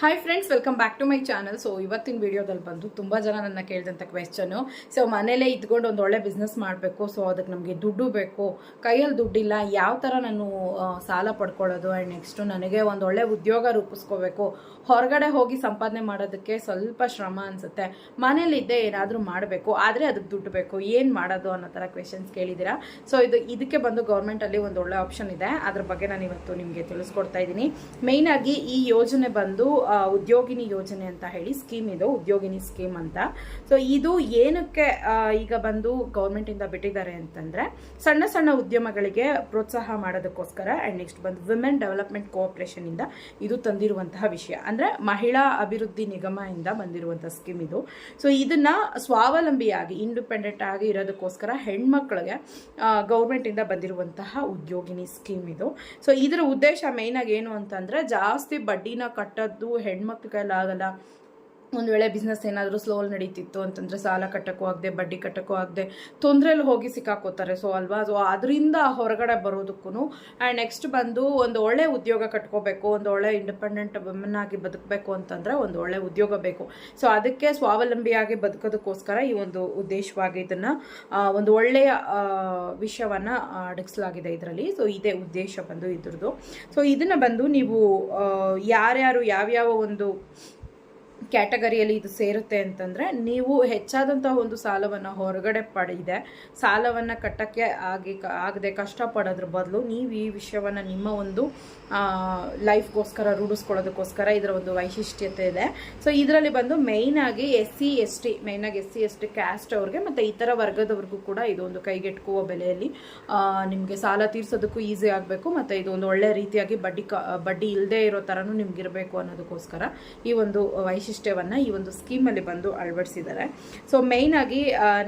Hi friends welcome back to my channel so ಇವತ್ತಿನ ವಿಡಿಯೋದಲ್ಲಿ ಬಂದು ತುಂಬ ಜನ ನನ್ನ ಕೇಳಿದಂಥ ಕ್ವೆಶನು ಸೊ ಮನೇಲೇ ಇದ್ಕೊಂಡು ಒಂದು ಒಳ್ಳೆ ಬಿಸ್ನೆಸ್ ಮಾಡಬೇಕು. ಸೊ ಅದಕ್ಕೆ ನಮಗೆ ದುಡ್ಡು ಬೇಕು. ಕೈಯಲ್ಲಿ ದುಡ್ಡಿಲ್ಲ, ಯಾವ ಥರ ನಾನು ಸಾಲ ಪಡ್ಕೊಳ್ಳೋದು? ಆ್ಯಂಡ್ ನೆಕ್ಸ್ಟು ನನಗೆ ಒಂದು ಒಳ್ಳೆ ಉದ್ಯೋಗ ರೂಪಿಸ್ಕೋಬೇಕು. ಹೊರಗಡೆ ಹೋಗಿ ಸಂಪಾದನೆ ಮಾಡೋದಕ್ಕೆ ಸ್ವಲ್ಪ ಶ್ರಮ ಅನಿಸುತ್ತೆ. ಮನೇಲಿದ್ದೇ ಏನಾದರೂ ಮಾಡಬೇಕು. ಆದರೆ ಅದಕ್ಕೆ ದುಡ್ಡು ಬೇಕು. ಏನು ಮಾಡೋದು ಅನ್ನೋ ಥರ ಕ್ವೆಶನ್ಸ್ ಕೇಳಿದ್ದೀರಾ ಸೊ ಇದು, ಇದಕ್ಕೆ ಬಂದು ಗೌರ್ಮೆಂಟಲ್ಲಿ ಒಂದು ಒಳ್ಳೆ ಆಪ್ಷನ್ ಇದೆ. ಅದ್ರ ಬಗ್ಗೆ ನಾನು ಇವತ್ತು ನಿಮಗೆ ತಿಳಿಸ್ಕೊಡ್ತಾ ಇದ್ದೀನಿ. ಮೇಯ್ನಾಗಿ ಈ ಯೋಜನೆ ಬಂದು ಉದ್ಯೋಗಿನಿ ಯೋಜನೆ ಅಂತ ಹೇಳಿ ಸ್ಕೀಮ್ ಇದು, ಉದ್ಯೋಗಿನಿ ಸ್ಕೀಮ್ ಅಂತ. ಸೊ ಇದು ಏನಕ್ಕೆ ಈಗ ಬಂದು ಗೌರ್ಮೆಂಟಿಂದ ಬಿಟ್ಟಿದ್ದಾರೆ ಅಂತಂದ್ರೆ, ಸಣ್ಣ ಸಣ್ಣ ಉದ್ಯಮಗಳಿಗೆ ಪ್ರೋತ್ಸಾಹ ಮಾಡೋದಕ್ಕೋಸ್ಕರ ಆ್ಯಂಡ್ ನೆಕ್ಸ್ಟ್ ಬಂದು ವಿಮೆನ್ ಡೆವಲಪ್ಮೆಂಟ್ ಕೋಆಪರೇಷನ್ ಇಂದ ತಂದಿರುವಂತಹ ವಿಷಯ. ಅಂದ್ರೆ ಮಹಿಳಾ ಅಭಿವೃದ್ಧಿ ನಿಗಮ ಇಂದ ಬಂದಿರುವಂತಹ ಸ್ಕೀಮ್ ಇದು. ಸೊ ಇದನ್ನ ಸ್ವಾವಲಂಬಿಯಾಗಿ ಇಂಡಿಪೆಂಡೆಂಟ್ ಆಗಿ ಇರೋದಕ್ಕೋಸ್ಕರ ಹೆಣ್ಮಕ್ಳಿಗೆ ಗೌರ್ಮೆಂಟಿಂದ ಬಂದಿರುವಂತಹ ಉದ್ಯೋಗಿನಿ ಸ್ಕೀಮ್ ಇದು. ಸೊ ಇದರ ಉದ್ದೇಶ ಮೇಯ್ನಾಗಿ ಏನು ಅಂತಂದ್ರೆ, ಜಾಸ್ತಿ ಬಡ್ಡಿನ ಕಟ್ಟೋದು ಹೆಣ್ಮಕ್ಳ ಕೈಲಾಗಲ್ಲ ಒಂದು ವೇಳೆ ಬಿಸ್ನೆಸ್ ಏನಾದರೂ ಸ್ಲೋಲ್ ನಡೀತಿತ್ತು ಅಂತಂದರೆ ಸಾಲ ಕಟ್ಟೋಕ್ಕೂ ಆಗದೆ, ಬಡ್ಡಿ ಕಟ್ಟೋಕ್ಕೂ ಆಗದೆ ತೊಂದರೆಯಲ್ಲಿ ಹೋಗಿ ಸಿಕ್ಕಾಕೋತಾರೆ. ಸೊ ಅಲ್ವಾ? ಸೊ ಅದರಿಂದ ಹೊರಗಡೆ ಬರೋದಕ್ಕೂ ಆ್ಯಂಡ್ ನೆಕ್ಸ್ಟ್ ಬಂದು ಒಂದು ಒಳ್ಳೆ ಉದ್ಯೋಗ ಕಟ್ಕೋಬೇಕು, ಒಂದು ಒಳ್ಳೆ ಇಂಡಿಪೆಂಡೆಂಟ್ ವುಮೆನ್ ಆಗಿ ಬದುಕಬೇಕು ಅಂತಂದ್ರೆ ಒಂದು ಒಳ್ಳೆ ಉದ್ಯೋಗ ಬೇಕು. ಸೊ ಅದಕ್ಕೆ ಸ್ವಾವಲಂಬಿಯಾಗಿ ಬದುಕೋದಕ್ಕೋಸ್ಕರ ಈ ಒಂದು ಉದ್ದೇಶವಾಗಿ ಇದನ್ನು ಒಂದು ಒಳ್ಳೆಯ ವಿಷಯವನ್ನು ಅಡಗಿಸಲಾಗಿದೆ ಇದರಲ್ಲಿ. ಸೊ ಇದೇ ಉದ್ದೇಶ ಬಂದು ಇದ್ರದ್ದು. ಸೊ ಇದನ್ನು ಬಂದು ನೀವು ಯಾರ್ಯಾರು ಯಾವ್ಯಾವ ಒಂದು ಕ್ಯಾಟಗರಿಯಲ್ಲಿ ಇದು ಸೇರುತ್ತೆ ಅಂತಂದರೆ ನೀವು ಹೆಚ್ಚಾದಂತಹ ಒಂದು ಸಾಲವನ್ನು ಹೊರಗಡೆ ಪಡೆದಿದೆ ಸಾಲವನ್ನು ಕಟ್ಟಕ್ಕೆ ಆಗಿ ಆಗದೆ ಕಷ್ಟಪಡೋದ್ರ ಬದಲು ನೀವು ಈ ವಿಷಯವನ್ನು ನಿಮ್ಮ ಒಂದು ಲೈಫ್ಗೋಸ್ಕರ ರೂಢಿಸ್ಕೊಳ್ಳೋದಕ್ಕೋಸ್ಕರ ಇದರ ಒಂದು ವೈಶಿಷ್ಟ್ಯತೆ ಇದೆ. ಸೊ ಇದರಲ್ಲಿ ಬಂದು ಮೇಯ್ನ್ ಆಗಿ ಎಸ್ ಸಿ ಎಸ್ ಟಿ ಆಗಿ S C S T caste ಅವ್ರಿಗೆ ಮತ್ತು ಇತರ ವರ್ಗದವ್ರಿಗೂ ಕೂಡ ಇದು ಒಂದು ಕೈಗೆಟುಕುವ ಬೆಲೆಯಲ್ಲಿ ನಿಮಗೆ ಸಾಲ ತೀರಿಸೋದಕ್ಕೂ ಈಸಿ ಆಗಬೇಕು ಮತ್ತು ಇದು ಒಂದು ಒಳ್ಳೆ ರೀತಿಯಾಗಿ ಬಡ್ಡಿ ಬಡ್ಡಿ ಇಲ್ಲದೆ ಇರೋ ಥರನೂ ನಿಮ್ಗೆ ಇರಬೇಕು ಅನ್ನೋದಕ್ಕೋಸ್ಕರ ಈ ಒಂದು ವೈಶಿಷ್ಟ್ಯವನ್ನು ಈ ಒಂದು ಸ್ಕೀಮಲ್ಲಿ ಬಂದು ಅಳವಡಿಸಿದ್ದಾರೆ. ಸೊ ಆಗಿ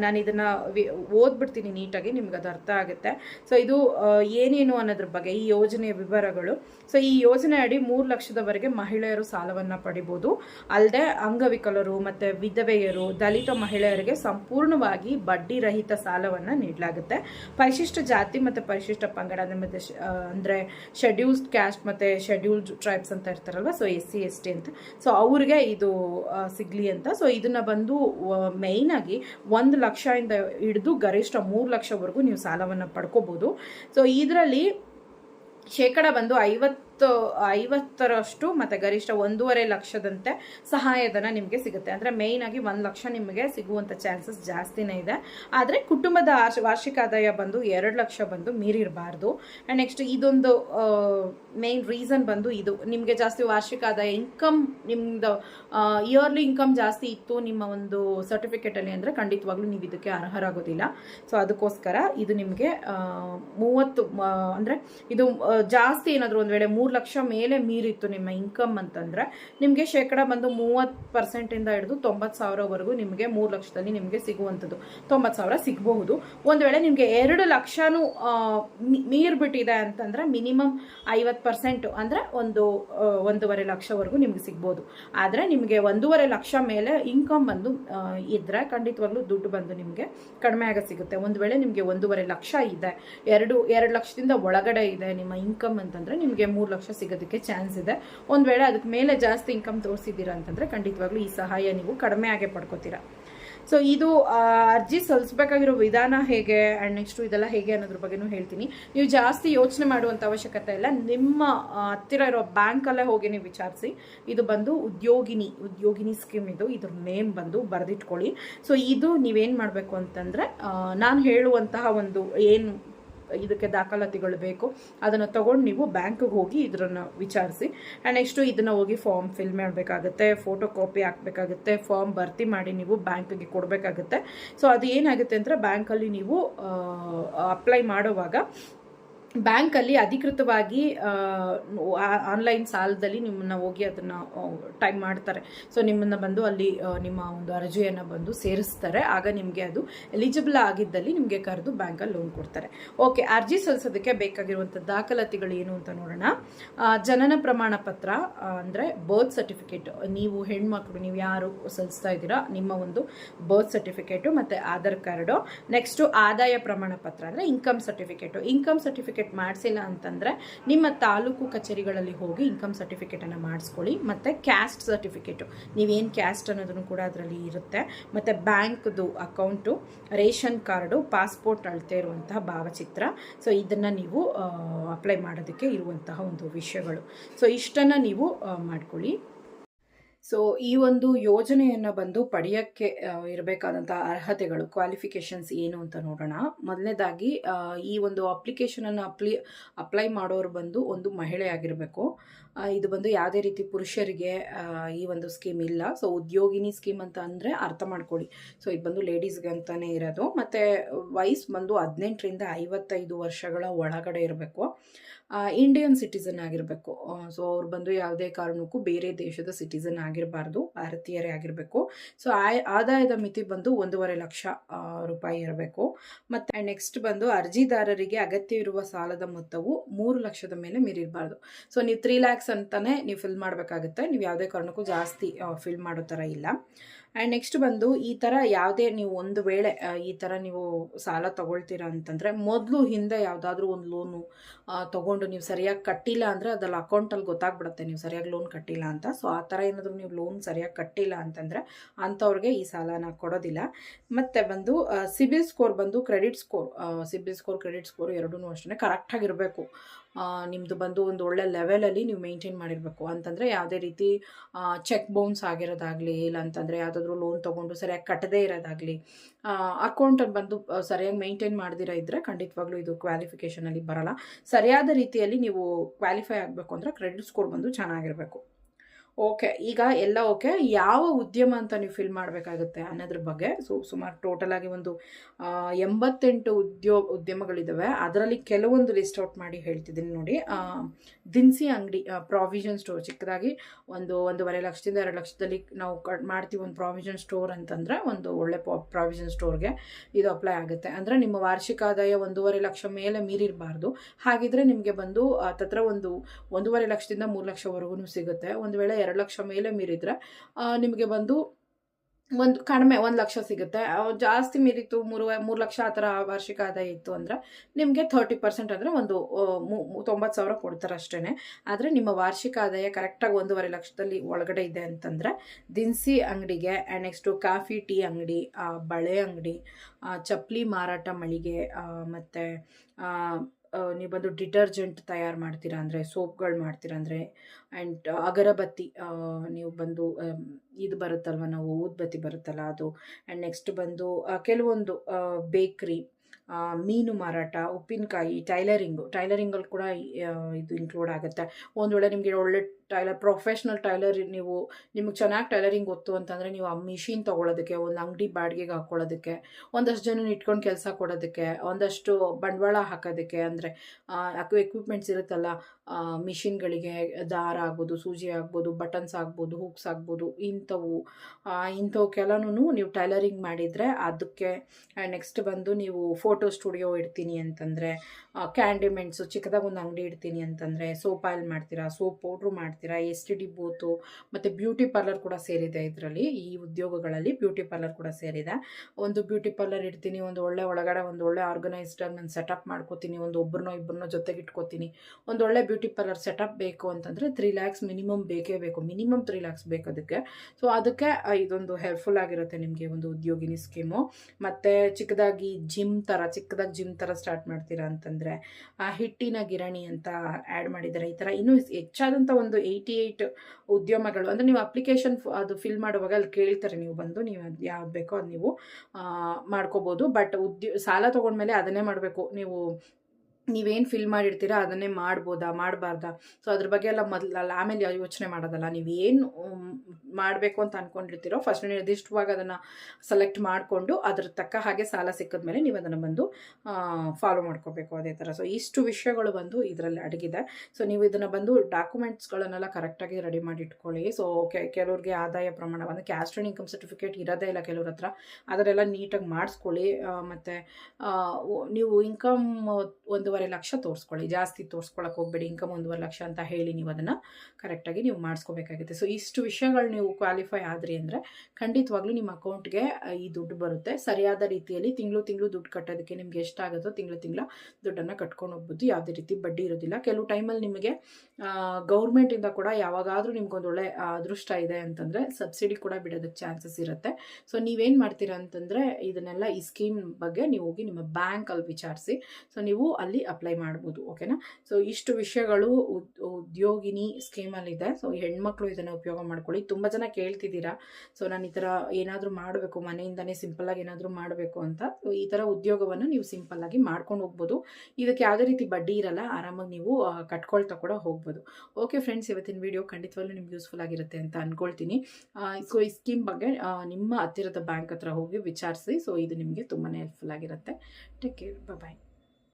ನಾನು ಇದನ್ನ ಓದ್ಬಿಡ್ತೀನಿ ನೀಟಾಗಿ, ನಿಮ್ಗೆ ಅದು ಅರ್ಥ ಆಗುತ್ತೆ. ಸೊ ಇದು ಏನೇನು ಅನ್ನೋದ್ರ ಬಗ್ಗೆ, ಈ ಯೋಜನೆಯ ವಿವರಗಳು. ಸೊ ಈ ಯೋಜನೆ ಅಡಿ ಮೂರು ಲಕ್ಷದವರೆಗೆ ಮಹಿಳೆಯರು ಸಾಲವನ್ನ ಪಡಿಬೋದು. ಅಲ್ಲದೆ ಅಂಗವಿಕಲರು ಮತ್ತೆ ವಿಧವೆಯರು, ದಲಿತ ಮಹಿಳೆಯರಿಗೆ ಸಂಪೂರ್ಣವಾಗಿ ಬಡ್ಡಿ ರಹಿತ ಸಾಲವನ್ನ ನೀಡಲಾಗುತ್ತೆ. ಪರಿಶಿಷ್ಟ ಜಾತಿ ಮತ್ತೆ ಪರಿಶಿಷ್ಟ ಪಂಗಡ ಅಂದ್ರೆ ಅಂದರೆ ಶೆಡ್ಯೂಲ್ಡ್ ಕ್ಯಾಸ್ಟ್ ಮತ್ತೆ ಶೆಡ್ಯೂಲ್ಡ್ ಟ್ರೈಬ್ಸ್ ಅಂತ ಇರ್ತಾರಲ್ವ? So S C S T ಅಂತ. ಸೊ ಅವ್ರಿಗೆ ಇದು ಸಿಗ್ಲಿ ಅಂತ. ಸೊ ಇದನ್ನ ಬಂದು ಮೇಯ್ನಾಗಿ ಒಂದು ಲಕ್ಷದಿಂದ ಹಿಡಿದು ಗರಿಷ್ಠ ಮೂರು ಲಕ್ಷವರೆಗೂ ನೀವು ಸಾಲವನ್ನು ಪಡ್ಕೋಬೋದು. ಸೊ ಇದರಲ್ಲಿ ಶೇಕಡ ಬಂದು ಐವತ್ತು ಐವತ್ತರಷ್ಟು ಮತ್ತು ಗರಿಷ್ಠ ಒಂದೂವರೆ ಲಕ್ಷದಂತೆ ಸಹಾಯಧನ ನಿಮಗೆ ಸಿಗುತ್ತೆ. ಅಂದರೆ ಮೇಯ್ನಾಗಿ ಒಂದು ಲಕ್ಷ ನಿಮಗೆ ಸಿಗುವಂಥ ಚಾನ್ಸಸ್ ಜಾಸ್ತಿನೇ ಇದೆ. ಆದರೆ ಕುಟುಂಬದ ವಾರ್ಷಿಕ ಆದಾಯ ಬಂದು ಎರಡು ಲಕ್ಷ ಬಂದು ಮೀರಿರಬಾರ್ದು. ಆ್ಯಂಡ್ ನೆಕ್ಸ್ಟ್ ಇದೊಂದು ಮೇನ್ ರೀಸನ್ ಬಂದು ಇದು. ನಿಮಗೆ ಜಾಸ್ತಿ ವಾರ್ಷಿಕ ಆದಾಯ ಇನ್ಕಮ್ ನಿಮ್ಮದು ಇಯರ್ಲಿ ಇನ್ಕಮ್ ಜಾಸ್ತಿ ಇತ್ತು ನಿಮ್ಮ ಒಂದು ಸರ್ಟಿಫಿಕೇಟಲ್ಲಿ ಅಂದರೆ ಖಂಡಿತವಾಗ್ಲೂ ನೀವು ಇದಕ್ಕೆ ಅರ್ಹರಾಗೋದಿಲ್ಲ. ಸೊ ಅದಕ್ಕೋಸ್ಕರ ಇದು ನಿಮಗೆ ಮೂವತ್ತು ಅಂದ್ರೆ ಇದು ಜಾಸ್ತಿ ಏನಾದರೂ ಒಂದು ವೇಳೆ ಮೂರು ಲಕ್ಷ ಮೇಲೆ ಮೀರಿತ್ತು ನಿಮ್ಮ ಇನ್ಕಮ್ ಅಂತಂದ್ರೆ. ನಿಮಗೆ ಶೇಕಡ ಬಂದು ಮೂವತ್ತು ಪರ್ಸೆಂಟಿಂದ ಹಿಡಿದು ತೊಂಬತ್ತು ಸಾವಿರವರೆಗೂ ನಿಮಗೆ ಮೂರು ಲಕ್ಷದಲ್ಲಿ ನಿಮಗೆ ಸಿಗುವಂಥದ್ದು. ತೊಂಬತ್ತು ಸಾವಿರ ಸಿಗಬಹುದು. ಒಂದು ವೇಳೆ ನಿಮಗೆ ಎರಡು ಲಕ್ಷನೂ ಮೀರ್ಬಿಟ್ಟಿದೆ ಅಂತಂದ್ರೆ ಮಿನಿಮಮ್ ಐವತ್ತು ಪರ್ಸೆಂಟ್ ಅಂದ್ರೆ ಒಂದು ಒಂದೂವರೆ ಲಕ್ಷವರೆಗೂ ನಿಮಗೆ ಸಿಗ್ಬೋದು ಆದರೆ ನಿಮಗೆ ಒಂದೂವರೆ ಲಕ್ಷ ಮೇಲೆ ಇನ್ಕಮ್ ಬಂದು ಇದ್ದರೆ ಖಂಡಿತವಾಗ್ಲೂ ದುಡ್ಡು ಬಂದು ನಿಮಗೆ ಕಡಿಮೆ ಆಗ ಸಿಗುತ್ತೆ. ಒಂದು ವೇಳೆ ನಿಮಗೆ ಒಂದೂವರೆ ಲಕ್ಷ ಇದೆ, ಎರಡು ಎರಡು ಲಕ್ಷದಿಂದ ಒಳಗಡೆ ಇದೆ ನಿಮ್ಮ ಇನ್ಕಮ್ ಅಂತಂದರೆ ನಿಮಗೆ ಮೂರು ಸಿಗೋದಕ್ಕೆ ಚಾನ್ಸ್ ಇದೆ. ಒಂದು ವೇಳೆ ಅದಕ್ಕೆ ಮೇಲೆ ಜಾಸ್ತಿ ಇನ್ಕಮ್ ತೋರಿಸಿದ್ದೀರಾ ಅಂತಂದರೆ ಖಂಡಿತವಾಗ್ಲೂ ಈ ಸಹಾಯ ನೀವು ಕಡಿಮೆ ಆಗೇ ಪಡ್ಕೋತೀರಾ. ಸೊ ಇದು ಅರ್ಜಿ ಸಲ್ಲಿಸಬೇಕಾಗಿರೋ ವಿಧಾನ ಹೇಗೆ ಆ್ಯಂಡ್ ನೆಕ್ಸ್ಟು ಇದೆಲ್ಲ ಹೇಗೆ ಅನ್ನೋದ್ರ ಬಗ್ಗೆನೂ ಹೇಳ್ತೀನಿ. ನೀವು ಜಾಸ್ತಿ ಯೋಚನೆ ಮಾಡುವಂಥ ಅವಶ್ಯಕತೆ ಇಲ್ಲ. ನಿಮ್ಮ ಹತ್ತಿರ ಇರೋ ಬ್ಯಾಂಕಲ್ಲೇ ಹೋಗಿ ನೀವು ವಿಚಾರಿಸಿ. ಇದು ಬಂದು ಉದ್ಯೋಗಿನಿ ಉದ್ಯೋಗಿನಿ ಸ್ಕೀಮ್ ಇದು. ಇದ್ರ ನೇಮ್ ಬಂದು ಬರೆದಿಟ್ಕೊಳ್ಳಿ. ಸೊ ಇದು ನೀವೇನು ಮಾಡಬೇಕು ಅಂತಂದರೆ ನಾನು ಹೇಳುವಂತಹ ಒಂದು ಏನು ಇದಕ್ಕೆ ದಾಖಲಾತಿಗಳು ಬೇಕು. ಅದನ್ನು ತಗೊಂಡು ನೀವು ಬ್ಯಾಂಕಿಗೆ ಹೋಗಿ ಇದನ್ನು ವಿಚಾರಿಸಿ. ಆ್ಯಂಡ್ ನೆಕ್ಸ್ಟು ಇದನ್ನು ಹೋಗಿ ಫಾರ್ಮ್ ಫಿಲ್ ಮಾಡಬೇಕಾಗುತ್ತೆ ಫೋಟೋ ಕಾಪಿ ಹಾಕಬೇಕಾಗುತ್ತೆ ಫಾರ್ಮ್ ಭರ್ತಿ ಮಾಡಿ ನೀವು ಬ್ಯಾಂಕಿಗೆ ಕೊಡಬೇಕಾಗುತ್ತೆ. ಸೊ ಅದು ಏನಾಗುತ್ತೆ ಅಂದರೆ ಬ್ಯಾಂಕಲ್ಲಿ ನೀವು ಅಪ್ಲೈ ಮಾಡುವಾಗ ಬ್ಯಾಂಕಲ್ಲಿ ಅಧಿಕೃತವಾಗಿ ಆನ್ಲೈನ್ ಸಾಲದಲ್ಲಿ ನಿಮ್ಮನ್ನ ಹೋಗಿ ಅದನ್ನ ಟೈಮ್ ಮಾಡ್ತಾರೆ. ಸೊ, ನಿಮ್ಮನ್ನ ಬಂದು ಅಲ್ಲಿ ನಿಮ್ಮ ಒಂದು ಅರ್ಜಿಯನ್ನು ಬಂದು ಸೇರಿಸ್ತಾರೆ. ಆಗ ನಿಮಗೆ ಅದು ಎಲಿಜಿಬಲ್ ಆಗಿದ್ದಲ್ಲಿ ನಿಮಗೆ ಕರೆದು ಬ್ಯಾಂಕಲ್ಲಿ ಲೋನ್ ಕೊಡ್ತಾರೆ. ಓಕೆ, ಅರ್ಜಿ ಸಲ್ಲಿಸೋದಕ್ಕೆ ಬೇಕಾಗಿರುವಂಥ ದಾಖಲಾತಿಗಳು ಏನು ಅಂತ ನೋಡೋಣ. ಜನನ ಪ್ರಮಾಣ ಪತ್ರ ಅಂದರೆ ಬರ್ತ್ ಸರ್ಟಿಫಿಕೇಟ್ ನೀವು ಹೆಣ್ಮಕ್ಳು, ನೀವು ಯಾರು ಸಲ್ಲಿಸ್ತಾ ಇದ್ದೀರಾ, ನಿಮ್ಮ ಒಂದು ಬರ್ತ್ ಸರ್ಟಿಫಿಕೇಟು ಮತ್ತೆ ಆಧಾರ್ ಕಾರ್ಡು. ನೆಕ್ಸ್ಟು ಆದಾಯ ಪ್ರಮಾಣ ಪತ್ರ ಅಂದ್ರೆ income certificate income certificate certificate ಮಾಡಿಸಿಲ್ಲ ಅಂತಂದರೆ ನಿಮ್ಮ ತಾಲೂಕು ಕಚೇರಿಗಳಲ್ಲಿ ಹೋಗಿ ಇನ್ಕಮ್ ಸರ್ಟಿಫಿಕೇಟನ್ನು ಮಾಡಿಸ್ಕೊಳ್ಳಿ, ಮತ್ತು ಕ್ಯಾಸ್ಟ್ ಸರ್ಟಿಫಿಕೇಟು ನೀವೇನು ಕ್ಯಾಸ್ಟ್ ಅನ್ನೋದನ್ನು ಕೂಡ ಅದರಲ್ಲಿ ಇರುತ್ತೆ. ಮತ್ತು ಬ್ಯಾಂಕ್ದು ಅಕೌಂಟು, ರೇಷನ್ ಕಾರ್ಡು, ಪಾಸ್ಪೋರ್ಟ್ ಅಳತೆ ಇರುವಂತಹ ಭಾವಚಿತ್ರ. ಸೊ ಇದನ್ನು ನೀವು ಅಪ್ಲೈ ಮಾಡೋದಕ್ಕೆ ಇರುವಂತಹ ಒಂದು ವಿಷಯಗಳು. ಸೊ ಇಷ್ಟನ್ನು ನೀವು ಮಾಡ್ಕೊಳ್ಳಿ. ಸೊ ಈ ಒಂದು ಯೋಜನೆಯನ್ನು ಬಂದು ಪಡೆಯೋಕ್ಕೆ ಇರಬೇಕಾದಂಥ ಅರ್ಹತೆಗಳು ಕ್ವಾಲಿಫಿಕೇಷನ್ಸ್ ಏನು ಅಂತ ನೋಡೋಣ. ಮೊದಲನೇದಾಗಿ ಈ ಒಂದು ಅಪ್ಲಿಕೇಶನನ್ನು ಅಪ್ಲಿ ಅಪ್ಲೈ ಮಾಡೋರು ಬಂದು ಒಂದು ಮಹಿಳೆ ಆಗಿರಬೇಕು. ಆ, ಇದು ಬಂದು ಯಾವುದೇ ರೀತಿ ಪುರುಷರಿಗೆ ಈ ಒಂದು ಸ್ಕೀಮ್ ಇಲ್ಲ. ಸೊ ಉದ್ಯೋಗಿನಿ ಸ್ಕೀಮ್ ಅಂತ ಅಂದರೆ ಅರ್ಥ ಮಾಡ್ಕೊಳ್ಳಿ. ಸೊ ಇದು ಬಂದು ಲೇಡೀಸ್ಗೆ ಅಂತಲೇ ಇರೋದು. ಮತ್ತು ವಯಸ್ಸು ಬಂದು ಹದಿನೆಂಟರಿಂದ ಐವತ್ತೈದು ವರ್ಷಗಳ ಒಳಗಡೆ ಇರಬೇಕು. ಇಂಡಿಯನ್ ಸಿಟಿಸನ್ ಆಗಿರಬೇಕು. ಸೊ ಅವ್ರು ಬಂದು ಯಾವುದೇ ಕಾರಣಕ್ಕೂ ಬೇರೆ ದೇಶದ ಸಿಟಿಸನ್ ಆಗಿರಬಾರ್ದು. ಭಾರತೀಯರೇ ಆಗಿರಬೇಕು. ಸೊ ಆದಾಯದ ಮಿತಿ ಬಂದು ಒಂದೂವರೆ ಲಕ್ಷ ರೂಪಾಯಿ ಇರಬೇಕು. ಮತ್ತು ನೆಕ್ಸ್ಟ್ ಬಂದು ಅರ್ಜಿದಾರರಿಗೆ ಅಗತ್ಯ ಇರುವ ಸಾಲದ ಮೊತ್ತವು ಮೂರು ಲಕ್ಷದ ಮೇಲೆ ಮೀರಿರಬಾರ್ದು. ಸೊ ನೀವು ತ್ರೀ ಲ್ಯಾಕ್ಸ್ ಅಂತಲೇ ನೀವು ಫಿಲ್ ಮಾಡಬೇಕಾಗುತ್ತೆ. ನೀವು ಯಾವುದೇ ಕಾರಣಕ್ಕೂ ಜಾಸ್ತಿ ಫಿಲ್ ಮಾಡೋ ಥರ ಇಲ್ಲ. ಆ್ಯಂಡ್ ನೆಕ್ಸ್ಟ್ ಬಂದು ಈ ಥರ ಯಾವುದೇ ನೀವು ಒಂದು ವೇಳೆ ಈ ಥರ ನೀವು ಸಾಲ ತೊಗೊಳ್ತೀರಾ ಅಂತಂದರೆ ಮೊದಲು ಹಿಂದೆ ಯಾವುದಾದ್ರೂ ಒಂದು ಲೋನು ತೊಗೊಂಡು ನೀವು ಸರಿಯಾಗಿ ಕಟ್ಟಿಲ್ಲ ಅಂದರೆ ಅದರಲ್ಲಿ ಅಕೌಂಟಲ್ಲಿ ಗೊತ್ತಾಗ್ಬಿಡುತ್ತೆ. ನೀವು ಸರಿಯಾಗಿ ಲೋನ್ ಕಟ್ಟಿಲ್ಲ ಅಂತ. ಸೊ ಆ ಥರ ಏನಾದರೂ ನೀವು ಲೋನ್ ಸರಿಯಾಗಿ ಕಟ್ಟಿಲ್ಲ ಅಂತಂದರೆ ಅಂಥವ್ರಿಗೆ ಈ ಸಾಲನ ಕೊಡೋದಿಲ್ಲ. ಮತ್ತು ಬಂದು ಸಿಬಿಲ್ ಸ್ಕೋರ್ ಬಂದು credit score CIBIL score credit score ಎರಡೂ ಅಷ್ಟೇ ಕರೆಕ್ಟಾಗಿರಬೇಕು ನಿಮ್ಮದು ಬಂದು ಒಂದು ಒಳ್ಳೆ ಲೆವೆಲಲ್ಲಿ ನೀವು ಮೇಂಟೈನ್ ಮಾಡಿರಬೇಕು. ಅಂತಂದರೆ ಯಾವುದೇ ರೀತಿ ಚೆಕ್ ಬೌನ್ಸ್ ಆಗಿರೋದಾಗಲಿ ಇಲ್ಲ ಅಂತಂದರೆ ಯಾವುದಾದ್ರೂ ಲೋನ್ ತೊಗೊಂಡು ಸರಿಯಾಗಿ ಕಟ್ಟದೇ ಇರೋದಾಗಲಿ ಅಕೌಂಟಲ್ಲಿ ಬಂದು ಸರಿಯಾಗಿ ಮೇಂಟೈನ್ ಮಾಡದಿರ ಇದ್ದರೆ ಖಂಡಿತವಾಗ್ಲೂ ಇದು ಕ್ವಾಲಿಫಿಕೇಷನಲ್ಲಿ ಬರಲ್ಲ. ಸರಿಯಾದ ರೀತಿಯಲ್ಲಿ ನೀವು ಕ್ವಾಲಿಫೈ ಆಗಬೇಕು ಅಂದರೆ ಕ್ರೆಡಿಟ್ ಸ್ಕೋರ್ ಬಂದು ಚೆನ್ನಾಗಿರಬೇಕು. ಓಕೆ, ಈಗ ಎಲ್ಲ ಓಕೆ. ಯಾವ ಉದ್ಯಮ ಅಂತ ನೀವು ಫಿಲ್ ಮಾಡಬೇಕಾಗುತ್ತೆ ಅನ್ನೋದ್ರ ಬಗ್ಗೆ? ಸೊ, ಸುಮಾರು ಟೋಟಲಾಗಿ ಒಂದು ಎಂಬತ್ತೆಂಟು ಉದ್ಯೋ ಉದ್ಯಮಗಳಿದ್ದಾವೆ ಅದರಲ್ಲಿ ಕೆಲವೊಂದು ಲಿಸ್ಟ್ ಔಟ್ ಮಾಡಿ ಹೇಳ್ತಿದ್ದೀನಿ ನೋಡಿ. ದಿನಸಿ ಅಂಗಡಿ ಪ್ರಾವಿಷನ್ ಸ್ಟೋರ್ ಚಿಕ್ಕದಾಗಿ ಒಂದು ಒಂದೂವರೆ ಲಕ್ಷದಿಂದ ಎರಡು ಲಕ್ಷದಲ್ಲಿ ನಾವು ಕಟ್ ಮಾಡ್ತೀವಿ ಒಂದು ಪ್ರಾವಿಷನ್ ಸ್ಟೋರ್ ಅಂತಂದರೆ ಒಂದು ಒಳ್ಳೆ ಪ್ರಾವಿಷನ್ ಸ್ಟೋರ್ಗೆ ಇದು ಅಪ್ಲೈ ಆಗುತ್ತೆ. ಅಂದರೆ ನಿಮ್ಮ ವಾರ್ಷಿಕ ಆದಾಯ ಒಂದೂವರೆ ಲಕ್ಷ ಮೇಲೆ ಮೀರಿರಬಾರ್ದು. ಹಾಗಿದ್ರೆ ನಿಮಗೆ ಬಂದು ತತ್ರ ಒಂದು ಒಂದೂವರೆ ಲಕ್ಷದಿಂದ ಮೂರು ಲಕ್ಷವರೆಗೂ ಸಿಗುತ್ತೆ. ಒಂದು ವೇಳೆ ಎರಡು ಲಕ್ಷ ಮೇಲೆ ಮೀರಿದ್ರೆ ನಿಮಗೆ ಬಂದು ಒಂದು ಕಡಿಮೆ ಒಂದು ಲಕ್ಷ ಸಿಗುತ್ತೆ. ಜಾಸ್ತಿ ಮೀರಿತ್ತು ಮೂರು ಮೂರು ಲಕ್ಷ ಆ ಥರ ವಾರ್ಷಿಕ ಆದಾಯ ಇತ್ತು ಅಂದರೆ ನಿಮಗೆ ಥರ್ಟಿ ಪರ್ಸೆಂಟ್ ಅಂದರೆ ಒಂದು ತೊಂಬತ್ತು ಸಾವಿರ ಕೊಡ್ತಾರೆ ಅಷ್ಟೇ ಆದರೆ ನಿಮ್ಮ ವಾರ್ಷಿಕ ಆದಾಯ ಕರೆಕ್ಟಾಗಿ ಒಂದೂವರೆ ಲಕ್ಷದಲ್ಲಿ ಒಳಗಡೆ ಇದೆ ಅಂತಂದರೆ ದಿನಸಿ ಅಂಗಡಿಗೆ ಆ್ಯಂಡ್ ನೆಕ್ಸ್ಟು ಕಾಫಿ, ಟೀ ಅಂಗಡಿ ಬಳೆ ಅಂಗಡಿ ಚಪ್ಪಲಿ ಮಾರಾಟ ಮಳಿಗೆ ಮತ್ತು ನೀವು ಬಂದು ಡಿಟರ್ಜೆಂಟ್ ತಯಾರು ಮಾಡ್ತೀರಾ ಅಂದರೆ, ಸೋಪ್ಗಳು ಮಾಡ್ತೀರಾ ಅಂದರೆ ಆ್ಯಂಡ್ ಅಗರಬತ್ತಿ ನೀವು ಬಂದು ಇದು ಬರುತ್ತಲ್ವ, ನಾವು ಊದ್ಬತ್ತಿ ಬರುತ್ತಲ್ಲ ಅದು ಆ್ಯಂಡ್ ನೆಕ್ಸ್ಟ್ ಬಂದು ಕೆಲವೊಂದು ಬೇಕ್ರಿ ಮೀನು ಮಾರಾಟ, ಉಪ್ಪಿನಕಾಯಿ, ಟೈಲರಿಂಗು, ಟೈಲರಿಂಗಲ್ಲಿ ಕೂಡ ಇದು ಇನ್ಕ್ಲೂಡ್ ಆಗುತ್ತೆ. ಒಂದು ವೇಳೆ ನಿಮಗೆ ಒಳ್ಳೆ ಟೈಲರ್ ಪ್ರೊಫೆಷ್ನಲ್ ಟೈಲರ್ ನೀವು, ನಿಮಗೆ ಚೆನ್ನಾಗಿ ಟೈಲರಿಂಗ್ ಗೊತ್ತು ಅಂತಂದರೆ ನೀವು ಆ ಮಿಷಿನ್ ತೊಗೊಳೋದಕ್ಕೆ, ಒಂದು ಅಂಗಡಿ ಬಾಡಿಗೆಗೆ ಹಾಕ್ಕೊಳ್ಳೋದಕ್ಕೆ ಒಂದಷ್ಟು ಜನ ಇಟ್ಕೊಂಡು ಕೆಲಸ ಕೊಡೋದಕ್ಕೆ, ಒಂದಷ್ಟು ಬಂಡವಾಳ ಹಾಕೋದಕ್ಕೆ ಅಂದರೆ ಎಕ್ವಿಪ್ಮೆಂಟ್ಸ್ ಇರುತ್ತಲ್ಲ ಮಿಷಿನ್ಗಳಿಗೆ ದಾರ ಆಗ್ಬೋದು, ಸೂಜಿ ಆಗ್ಬೋದು ಬಟನ್ಸ್ ಆಗ್ಬೋದು ಹುಕ್ಸ್ ಆಗ್ಬೋದು, ಇಂಥವು ಇಂಥವು ಇಂಥವಕ್ಕೆಲ್ಲನೂ ನೀವು ಟೈಲರಿಂಗ್ ಮಾಡಿದರೆ ಅದಕ್ಕೆ ನೆಕ್ಸ್ಟ್ ಬಂದು ನೀವು ಫೋಟೋ ಸ್ಟುಡಿಯೋ ಇಡ್ತೀನಿ ಅಂತಂದರೆ ಕ್ಯಾಂಡಿಮೆಂಟ್ಸು ಚಿಕ್ಕದಾಗ ಒಂದು ಅಂಗಡಿ ಇಡ್ತೀನಿ ಅಂತಂದರೆ ಸೋಪ್ ಆಯಿಲ್ ಮಾಡ್ತೀರಾ ಸೋಪ್ ಪೌಡ್ರು ಮಾಡ್ತೀರಾ ಎಸ್ ಟಿ ಡಿ ಬೂತು ಮತ್ತು ಬ್ಯೂಟಿ ಪಾರ್ಲರ್ ಕೂಡ ಸೇರಿದೆ ಇದರಲ್ಲಿ. ಈ ಉದ್ಯೋಗಗಳಲ್ಲಿ ಬ್ಯೂಟಿ ಪಾರ್ಲರ್ ಕೂಡ ಸೇರಿದೆ. ಒಂದು ಬ್ಯೂಟಿ ಪಾರ್ಲರ್ ಇಡ್ತೀನಿ, ಒಂದು ಒಳ್ಳೆ ಒಳಗಡೆ, ಒಂದು ಒಳ್ಳೆ ಆರ್ಗನೈಸ್ಡಾಗಿ ನಾನು ಸೆಟಪ್ ಮಾಡ್ಕೋತೀನಿ, ಒಂದು ಒಬ್ಬರನ್ನೋ ಇಬ್ಬರನ್ನೋ ಜೊತೆಗೆ ಇಟ್ಕೋತೀನಿ. ಒಂದು ಒಳ್ಳೆ ಬ್ಯೂಟಿ ಪಾರ್ಲರ್ ಸೆಟಪ್ ಬೇಕು ಅಂತಂದರೆ ತ್ರೀ ಲ್ಯಾಕ್ಸ್ ಮಿನಿಮಮ್ ಬೇಕೇ ಬೇಕು. ಮಿನಿಮಮ್ ತ್ರೀ ಲ್ಯಾಕ್ಸ್ ಬೇಕು ಅದಕ್ಕೆ. ಸೊ ಅದಕ್ಕೆ ಇದೊಂದು ಹೆಲ್ಪ್ಫುಲ್ ಆಗಿರುತ್ತೆ ನಿಮಗೆ ಒಂದು ಉದ್ಯೋಗಿನಿ ಸ್ಕೀಮು ಮತ್ತು ಚಿಕ್ಕದಾಗಿ ಜಿಮ್ ಥರ ಚಿಕ್ಕದಾಗಿ ಜಿಮ್ ಥರ ಸ್ಟಾರ್ಟ್ ಮಾಡ್ತೀರಾ ಅಂತಂದರೆ ಹಿಟ್ಟಿನ ಗಿರಣಿ ಅಂತ ಆ್ಯಡ್ ಮಾಡಿದ್ದಾರೆ ಈ ಥರ ಇನ್ನೂ ಹೆಚ್ಚಾದಂಥ ಒಂದು ಏಯ್ಟಿ ಏಯ್ಟ್ ಉದ್ಯಮಗಳು, ಅಂದರೆ ನೀವು ಅಪ್ಲಿಕೇಶನ್ ಅದು ಫಿಲ್ ಮಾಡುವಾಗ ಅಲ್ಲಿ ಕೇಳ್ತಾರೆ ನೀವು ಬಂದು ನೀವು ಅದು ಯಾವ್ದು ಬೇಕೋ ಅದು ನೀವು ಮಾಡ್ಕೋಬೋದು. ಬಟ್ ಉದ್ಯ, ಸಾಲ ತೊಗೊಂಡ್ಮೇಲೆ ಅದನ್ನೇ ಮಾಡಬೇಕು. ನೀವು ನೀವೇನು ಫಿಲ್ ಮಾಡಿರ್ತೀರಾ, ಅದನ್ನೇ ಮಾಡ್ಬೋದಾ, ಮಾಡಬಾರ್ದಾ? ಸೊ ಅದ್ರ ಬಗ್ಗೆ ಎಲ್ಲ ಮೊದಲು ಆಮೇಲೆ ಯೋಚನೆ ಮಾಡೋದಲ್ಲ. ನೀವೇನು ಮಾಡಬೇಕು ಅಂತ ಅಂದ್ಕೊಂಡಿರ್ತೀರೋ ಫಸ್ಟ್ ನಿರ್ದಿಷ್ಟವಾಗಿ ಅದನ್ನು ಸೆಲೆಕ್ಟ್ ಮಾಡಿಕೊಂಡು, ಅದ್ರ ತಕ್ಕ ಹಾಗೆ ಸಾಲ ಸಿಕ್ಕಿದ್ಮೇಲೆ ನೀವು ಅದನ್ನು ಬಂದು ಫಾಲೋ ಮಾಡ್ಕೋಬೇಕು ಅದೇ ಥರ ಸೊ ಇಷ್ಟು ವಿಷಯಗಳು ಬಂದು ಇದರಲ್ಲಿ ಅಡಗಿದೆ. ಸೊ ನೀವು ಇದನ್ನು ಬಂದು ಡಾಕ್ಯುಮೆಂಟ್ಸ್ಗಳನ್ನೆಲ್ಲ ಕರೆಕ್ಟಾಗಿ ರೆಡಿ ಮಾಡಿ ಇಟ್ಕೊಳ್ಳಿ. ಸೊ ಕೆ, ಕೆಲವ್ರಿಗೆ ಆದಾಯ ಪ್ರಮಾಣ ಬಂದು ಕ್ಯಾಸ್ಟ್ ಆ್ಯಂಡ್ ಇನ್ಕಮ್ ಸರ್ಟಿಫಿಕೇಟ್ ಇರೋದೇ ಇಲ್ಲ ಕೆಲವ್ರ ಹತ್ರ. ಅದರೆಲ್ಲ ನೀಟಾಗಿ ಮಾಡಿಸ್ಕೊಳ್ಳಿ. ಮತ್ತು ನೀವು ಇನ್ಕಮ್ ಒಂದೂವರೆ ಲಕ್ಷ ತೋರಿಸ್ಕೊಳ್ಳಿ. ಜಾಸ್ತಿ ತೋರಿಸ್ಕೊಳಕ್ಕೆ ಹೋಗ್ಬೇಡಿ ಇನ್ಕಮ್ ಒಂದೂವರೆ ಲಕ್ಷ ಅಂತ ಹೇಳಿ ನೀವು ಅದನ್ನು ಕರೆಕ್ಟಾಗಿ ನೀವು ಮಾಡಿಸ್ಕೋಬೇಕಾಗುತ್ತೆ. ಸೊ ಇಷ್ಟು ವಿಷಯಗಳು ನೀವು ಕ್ವಾಲಿಫೈ ಆದ್ರಿ ಅಂದರೆ ಖಂಡಿತವಾಗ್ಲೂ ನಿಮ್ಮ ಅಕೌಂಟ್ಗೆ ಈ ದುಡ್ಡು ಬರುತ್ತೆ. ಸರಿಯಾದ ರೀತಿಯಲ್ಲಿ ತಿಂಗಳು ತಿಂಗಳು ದುಡ್ಡು ಕಟ್ಟೋದಕ್ಕೆ ನಿಮ್ಗೆ ಎಷ್ಟಾಗುತ್ತೋ ತಿಂಗಳು ತಿಂಗಳ ದುಡ್ಡನ್ನು ಕಟ್ಕೊಂಡು ಹೋಗ್ಬೋದು. ಯಾವುದೇ ರೀತಿ ಬಡ್ಡಿ ಇರೋದಿಲ್ಲ. ಕೆಲವು ಟೈಮಲ್ಲಿ ನಿಮಗೆ ಗೌರ್ಮೆಂಟಿಂದ ಕೂಡ ಯಾವಾಗಾದರೂ ನಿಮ್ಗೊಂದು ಒಳ್ಳೆ ಅದೃಷ್ಟ ಇದೆ ಅಂತಂದರೆ ಸಬ್ಸಿಡಿ ಕೂಡ ಬಿಡೋದಕ್ಕೆ ಚಾನ್ಸಸ್ ಇರುತ್ತೆ. ಸೊ ನೀವೇನು ಮಾಡ್ತೀರಾ ಅಂತಂದರೆ ಇದನ್ನೆಲ್ಲ ಈ ಸ್ಕೀಮ್ ಬಗ್ಗೆ ನೀವು ಹೋಗಿ ನಿಮ್ಮ ಬ್ಯಾಂಕಲ್ಲಿ ವಿಚಾರಿಸಿ. ಸೊ ನೀವು ಅಲ್ಲಿ ಅಪ್ಲೈ ಮಾಡ್ಬೋದು ಓಕೆನಾ ಸೊ ಇಷ್ಟು ವಿಷಯಗಳು ಉದ್- ಉದ್ಯೋಗಿನಿ ಸ್ಕೀಮಲ್ಲಿದೆ ಸೊ ಹೆಣ್ಮಕ್ಳು ಇದನ್ನು ಉಪಯೋಗ ಮಾಡ್ಕೊಳ್ಳಿ. ತುಂಬ ಜನ ಕೇಳ್ತಿದ್ದೀರಾ. ಸೊ ನಾನು ಈ ಥರ ಏನಾದರೂ ಮಾಡಬೇಕು, ಮನೆಯಿಂದನೇ ಸಿಂಪಲ್ಲಾಗಿ ಏನಾದರೂ ಮಾಡಬೇಕು ಅಂತ. ಸೊ ಈ ಥರ ಉದ್ಯೋಗವನ್ನು ನೀವು ಸಿಂಪಲ್ಲಾಗಿ ಮಾಡ್ಕೊಂಡು ಹೋಗ್ಬೋದು. ಇದಕ್ಕೆ ಯಾವುದೇ ರೀತಿ ಬಡ್ಡಿ ಇರಲ್ಲ, ಆರಾಮಾಗಿ ನೀವು ಕಟ್ಕೊಳ್ತಾ ಕೂಡ ಹೋಗ್ಬೋದು. ಓಕೆ ಫ್ರೆಂಡ್ಸ್ ಇವತ್ತಿನ ವಿಡಿಯೋ ಖಂಡಿತವಾಗ್ಲೂ ನಿಮ್ಗೆ ಯೂಸ್ಫುಲ್ ಆಗಿರುತ್ತೆ ಅಂತ ಅಂದ್ಕೊಳ್ತೀನಿ ಸೊ ಈ ಸ್ಕೀಮ್ ಬಗ್ಗೆ ನಿಮ್ಮ ಹತ್ತಿರದ ಬ್ಯಾಂಕ್ ಹತ್ರ ಹೋಗಿ ವಿಚಾರಿಸಿ. ಸೊ ಇದು ನಿಮಗೆ ತುಂಬಾ ಹೆಲ್ಪ್ಫುಲ್ ಆಗಿರುತ್ತೆ. Take care bye